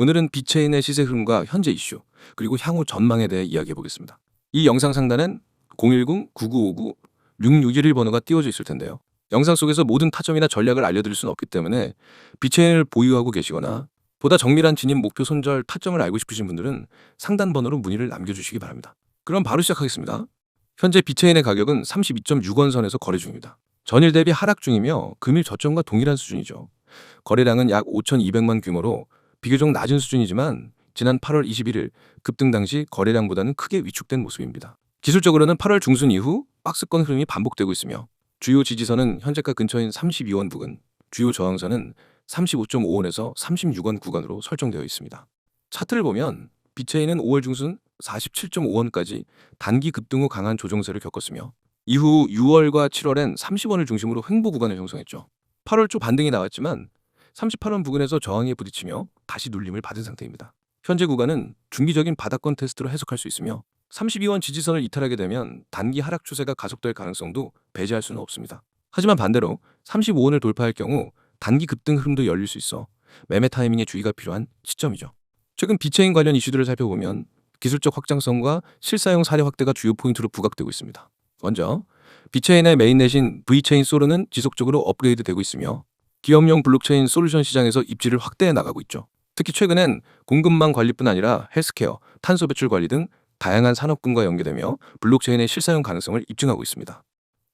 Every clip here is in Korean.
오늘은 비체인의 시세 흐름과 현재 이슈, 그리고 향후 전망에 대해 이야기해 보겠습니다. 이 영상 상단엔 010-9959-6611 번호가 띄워져 있을 텐데요. 영상 속에서 모든 타점이나 전략을 알려드릴 수는 없기 때문에 비체인을 보유하고 계시거나 보다 정밀한 진입 목표 손절 타점을 알고 싶으신 분들은 상단 번호로 문의를 남겨주시기 바랍니다. 그럼 바로 시작하겠습니다. 현재 비체인의 가격은 32.6원 선에서 거래 중입니다. 전일 대비 하락 중이며 금일 저점과 동일한 수준이죠. 거래량은 약 5,200만 규모로 비교적 낮은 수준이지만 지난 8월 21일 급등 당시 거래량보다는 크게 위축된 모습입니다. 기술적으로는 8월 중순 이후 박스권 흐름이 반복되고 있으며 주요 지지선은 현재가 근처인 32원 부근, 주요 저항선은 35.5원에서 36원 구간으로 설정되어 있습니다. 차트를 보면 비체인은 5월 중순 47.5원까지 단기 급등 후 강한 조정세를 겪었으며 이후 6월과 7월엔 30원을 중심으로 횡보 구간을 형성했죠. 8월 초 반등이 나왔지만 38원 부근에서 저항에 부딪히며 다시 눌림을 받은 상태입니다. 현재 구간은 중기적인 바닥권 테스트로 해석할 수 있으며 32원 지지선을 이탈하게 되면 단기 하락 추세가 가속될 가능성도 배제할 수는 없습니다. 하지만 반대로 35원을 돌파할 경우 단기 급등 흐름도 열릴 수 있어 매매 타이밍에 주의가 필요한 시점이죠. 최근 비체인 관련 이슈들을 살펴보면 기술적 확장성과 실사용 사례 확대가 주요 포인트로 부각되고 있습니다. 먼저 비체인의 메인넷인 V체인 소르는 지속적으로 업그레이드 되고 있으며 기업용 블록체인 솔루션 시장에서 입지를 확대해 나가고 있죠. 특히 최근엔 공급망 관리뿐 아니라 헬스케어, 탄소 배출 관리 등 다양한 산업군과 연계되며 블록체인의 실사용 가능성을 입증하고 있습니다.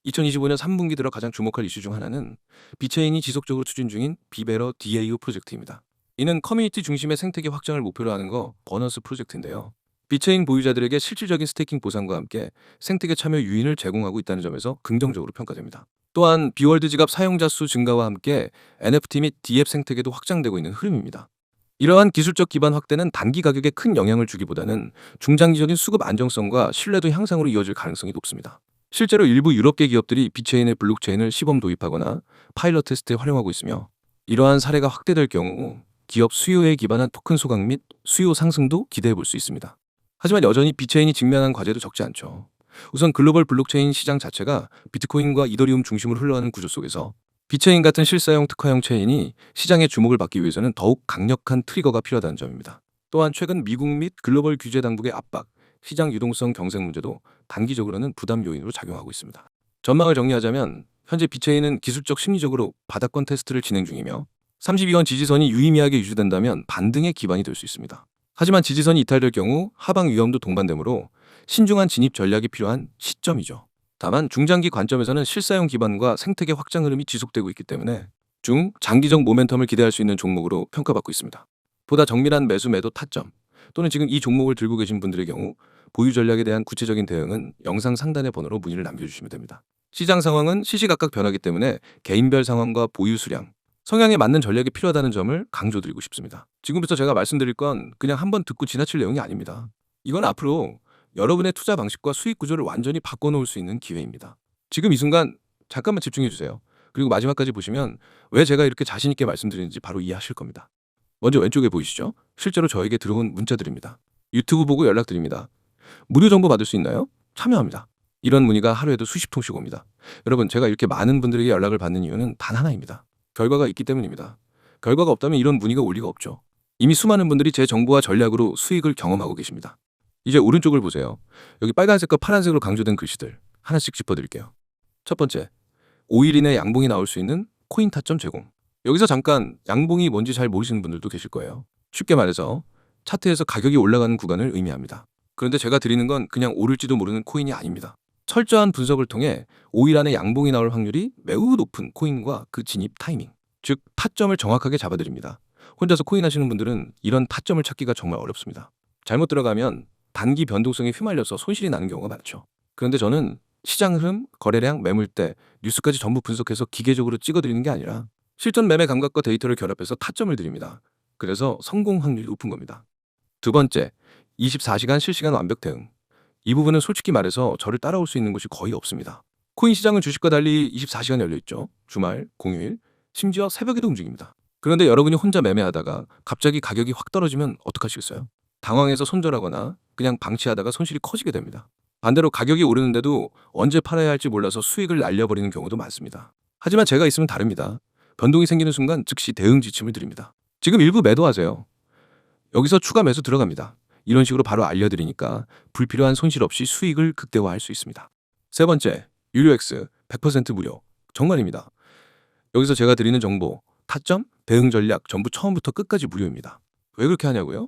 2025년 3분기 들어 가장 주목할 이슈 중 하나는 비체인이 지속적으로 추진 중인 비베러 DAU 프로젝트입니다. 이는 커뮤니티 중심의 생태계 확장을 목표로 하는 거 버너스 프로젝트인데요. 비체인 보유자들에게 실질적인 스테이킹 보상과 함께 생태계 참여 유인을 제공하고 있다는 점에서 긍정적으로 평가됩니다. 또한 비월드 지갑 사용자 수 증가와 함께 NFT 및 D앱 생태계도 확장되고 있는 흐름입니다. 이러한 기술적 기반 확대는 단기 가격에 큰 영향을 주기보다는 중장기적인 수급 안정성과 신뢰도 향상으로 이어질 가능성이 높습니다. 실제로 일부 유럽계 기업들이 비체인의 블록체인을 시범 도입하거나 파일럿 테스트에 활용하고 있으며 이러한 사례가 확대될 경우 기업 수요에 기반한 토큰 소각 및 수요 상승도 기대해 볼 수 있습니다. 하지만 여전히 비체인이 직면한 과제도 적지 않죠. 우선 글로벌 블록체인 시장 자체가 비트코인과 이더리움 중심으로 흘러가는 구조 속에서 비체인 같은 실사용 특화형 체인이 시장의 주목을 받기 위해서는 더욱 강력한 트리거가 필요하다는 점입니다. 또한 최근 미국 및 글로벌 규제 당국의 압박, 시장 유동성 경색 문제도 단기적으로는 부담 요인으로 작용하고 있습니다. 전망을 정리하자면 현재 비체인은 기술적 심리적으로 바닥권 테스트를 진행 중이며 32원 지지선이 유의미하게 유지된다면 반등의 기반이 될 수 있습니다. 하지만 지지선이 이탈될 경우 하방 위험도 동반되므로 신중한 진입 전략이 필요한 시점이죠. 다만 중장기 관점에서는 실사용 기반과 생태계 확장 흐름이 지속되고 있기 때문에 중 장기적 모멘텀을 기대할 수 있는 종목으로 평가받고 있습니다. 보다 정밀한 매수 매도 타점 또는 지금 이 종목을 들고 계신 분들의 경우 보유 전략에 대한 구체적인 대응은 영상 상단의 번호로 문의를 남겨주시면 됩니다. 시장 상황은 시시각각 변하기 때문에 개인별 상황과 보유 수량, 성향에 맞는 전략이 필요하다는 점을 강조드리고 싶습니다. 지금부터 제가 말씀드릴 건 그냥 한번 듣고 지나칠 내용이 아닙니다. 이건 앞으로 여러분의 투자 방식과 수익 구조를 완전히 바꿔놓을 수 있는 기회입니다. 지금 이 순간 잠깐만 집중해 주세요. 그리고 마지막까지 보시면 왜 제가 이렇게 자신 있게 말씀드리는지 바로 이해하실 겁니다. 먼저 왼쪽에 보이시죠? 실제로 저에게 들어온 문자들입니다. 유튜브 보고 연락드립니다. 무료 정보 받을 수 있나요? 참여합니다. 이런 문의가 하루에도 수십 통씩 옵니다. 여러분, 제가 이렇게 많은 분들에게 연락을 받는 이유는 단 하나입니다. 결과가 있기 때문입니다. 결과가 없다면 이런 문의가 올 리가 없죠. 이미 수많은 분들이 제 정보와 전략으로 수익을 경험하고 계십니다. 이제 오른쪽을 보세요. 여기 빨간색과 파란색으로 강조된 글씨들 하나씩 짚어드릴게요. 첫 번째, 5일 이내 양봉이 나올 수 있는 코인 타점 제공. 여기서 잠깐 양봉이 뭔지 잘 모르시는 분들도 계실 거예요. 쉽게 말해서 차트에서 가격이 올라가는 구간을 의미합니다. 그런데 제가 드리는 건 그냥 오를지도 모르는 코인이 아닙니다. 철저한 분석을 통해 5일 안에 양봉이 나올 확률이 매우 높은 코인과 그 진입 타이밍, 즉 타점을 정확하게 잡아드립니다. 혼자서 코인 하시는 분들은 이런 타점을 찾기가 정말 어렵습니다. 잘못 들어가면 단기 변동성에 휘말려서 손실이 나는 경우가 많죠. 그런데 저는 시장 흐름, 거래량, 매물대, 뉴스까지 전부 분석해서 기계적으로 찍어드리는 게 아니라 실전 매매 감각과 데이터를 결합해서 타점을 드립니다. 그래서 성공 확률이 높은 겁니다. 두 번째, 24시간 실시간 완벽 대응. 이 부분은 솔직히 말해서 저를 따라올 수 있는 곳이 거의 없습니다. 코인 시장은 주식과 달리 24시간 열려 있죠. 주말, 공휴일, 심지어 새벽에도 움직입니다. 그런데 여러분이 혼자 매매하다가 갑자기 가격이 확 떨어지면 어떡하시겠어요? 당황해서 손절하거나 그냥 방치하다가 손실이 커지게 됩니다. 반대로 가격이 오르는데도 언제 팔아야 할지 몰라서 수익을 날려버리는 경우도 많습니다. 하지만 제가 있으면 다릅니다. 변동이 생기는 순간 즉시 대응 지침을 드립니다. 지금 일부 매도하세요. 여기서 추가 매수 들어갑니다. 이런 식으로 바로 알려드리니까 불필요한 손실 없이 수익을 극대화할 수 있습니다. 세 번째, 유료X 100% 무료. 정말입니다. 여기서 제가 드리는 정보, 타점, 대응 전략 전부 처음부터 끝까지 무료입니다. 왜 그렇게 하냐고요?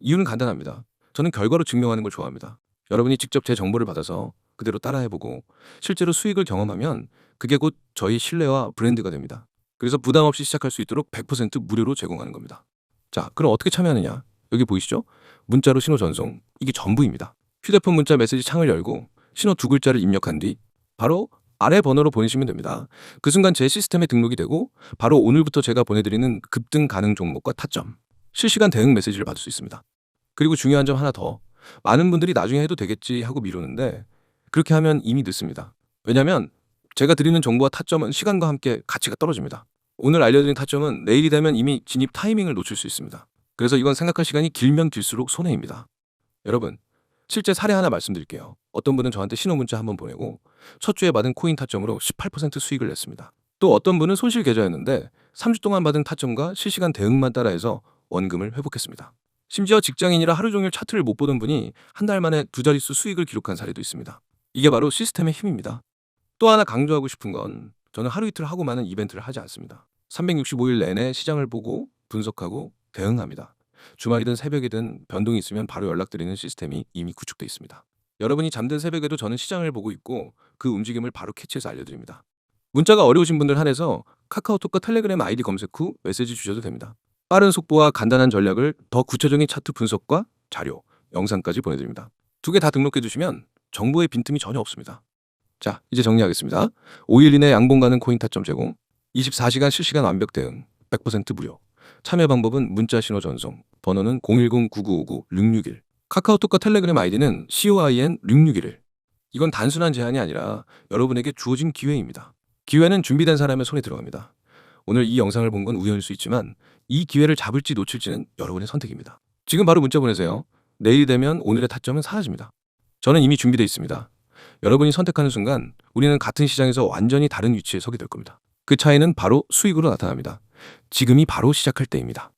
이유는 간단합니다. 저는 결과로 증명하는 걸 좋아합니다. 여러분이 직접 제 정보를 받아서 그대로 따라해보고 실제로 수익을 경험하면 그게 곧 저희 신뢰와 브랜드가 됩니다. 그래서 부담 없이 시작할 수 있도록 100% 무료로 제공하는 겁니다. 자, 그럼 어떻게 참여하느냐? 여기 보이시죠? 문자로 신호 전송. 이게 전부입니다. 휴대폰 문자 메시지 창을 열고 신호 두 글자를 입력한 뒤 바로 아래 번호로 보내시면 됩니다. 그 순간 제 시스템에 등록이 되고 바로 오늘부터 제가 보내드리는 급등 가능 종목과 타점, 실시간 대응 메시지를 받을 수 있습니다. 그리고 중요한 점 하나 더. 많은 분들이 나중에 해도 되겠지 하고 미루는데 그렇게 하면 이미 늦습니다. 왜냐하면 제가 드리는 정보와 타점은 시간과 함께 가치가 떨어집니다. 오늘 알려드린 타점은 내일이 되면 이미 진입 타이밍을 놓칠 수 있습니다. 그래서 이건 생각할 시간이 길면 길수록 손해입니다. 여러분, 실제 사례 하나 말씀드릴게요. 어떤 분은 저한테 신호 문자 한번 보내고 첫 주에 받은 코인 타점으로 18% 수익을 냈습니다. 또 어떤 분은 손실 계좌였는데 3주 동안 받은 타점과 실시간 대응만 따라해서 원금을 회복했습니다. 심지어 직장인이라 하루 종일 차트를 못 보던 분이 한 달 만에 두 자릿수 수익을 기록한 사례도 있습니다. 이게 바로 시스템의 힘입니다. 또 하나 강조하고 싶은 건 저는 하루 이틀 하고 마는 이벤트를 하지 않습니다. 365일 내내 시장을 보고 분석하고 대응합니다. 주말이든 새벽이든 변동이 있으면 바로 연락드리는 시스템이 이미 구축돼 있습니다. 여러분이 잠든 새벽에도 저는 시장을 보고 있고 그 움직임을 바로 캐치해서 알려드립니다. 문자가 어려우신 분들 한해서 카카오톡과 텔레그램 아이디 검색 후 메시지 주셔도 됩니다. 빠른 속보와 간단한 전략을 더 구체적인 차트 분석과 자료, 영상까지 보내드립니다. 두 개 다 등록해 주시면 정보의 빈틈이 전혀 없습니다. 자, 이제 정리하겠습니다. 5일 이내 양봉 가는 코인 타점 제공, 24시간 실시간 완벽 대응, 100% 무료. 참여 방법은 문자 신호 전송, 번호는 010-9959-661. 카카오톡과 텔레그램 아이디는 COIN 661. 이건 단순한 제한이 아니라 여러분에게 주어진 기회입니다. 기회는 준비된 사람의 손에 들어갑니다. 오늘 이 영상을 본 건 우연일 수 있지만 이 기회를 잡을지 놓칠지는 여러분의 선택입니다. 지금 바로 문자 보내세요. 내일이 되면 오늘의 타점은 사라집니다. 저는 이미 준비되어 있습니다. 여러분이 선택하는 순간 우리는 같은 시장에서 완전히 다른 위치에 서게 될 겁니다. 그 차이는 바로 수익으로 나타납니다. 지금이 바로 시작할 때입니다.